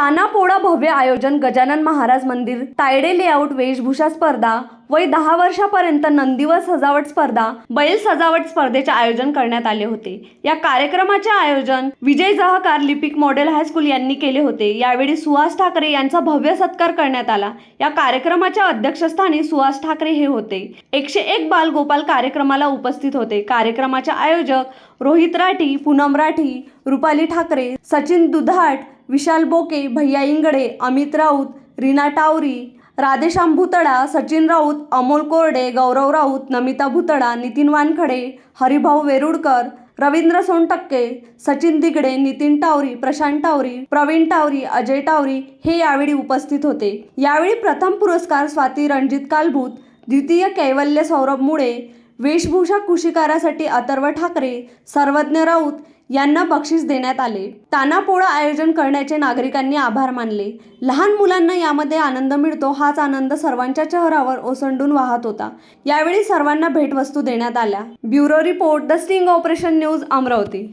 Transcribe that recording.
तानापोळा भव्य आयोजन गजानन महाराज मंदिर तायडे लेआउट वेशभूषा स्पर्धा वय दहा वर्षापर्यंत नंदीवर सजावट स्पर्धा बैल सजावट स्पर्धेचे आयोजन करण्यात आले होते. या कार्यक्रमाचे आयोजन विजय जहाकार लिपिक मॉडेल हायस्कूल यांनी केले होते. यावेळी सुहास ठाकरे यांचा भव्य सत्कार करण्यात आला. या कार्यक्रमाच्या अध्यक्षस्थानी सुहास ठाकरे हे होते. एकशे एक बालगोपाल कार्यक्रमाला उपस्थित होते. कार्यक्रमाचे आयोजक रोहित राठी पूनम राठी रुपाली ठाकरे सचिन दुधाट विशाल बोके भैया इंगडे अमित राऊत रीना टावरी राधेश्याम भुतडा सचिन राऊत अमोल कोरडे गौरव राऊत नमिता भुतडा नितीन वानखडे हरिभाऊ वेरुडकर रवींद्र सोनटक्के सचिन दिगडे नितीन टावरी प्रशांत टावरी प्रवीण टावरी अजय टावरी हे यावेळी उपस्थित होते. यावेळी प्रथम पुरस्कार स्वाती रणजित कालभूत द्वितीय कैवल्य सौरभ मुळे वेशभूषा कुशिकारासाठी अथर्व ठाकरे सर्वज्ञ राऊत यांना बक्षीस देण्यात आले. तानापोळा आयोजन करण्याचे नागरिकांनी आभार मानले. लहान मुलांना यामध्ये आनंद मिळतो हाच आनंद सर्वांच्या चेहऱ्यावर ओसंडून वाहत होता. यावेळी सर्वांना भेटवस्तू देण्यात आल्या. Bureau report the sting operation news Amravati.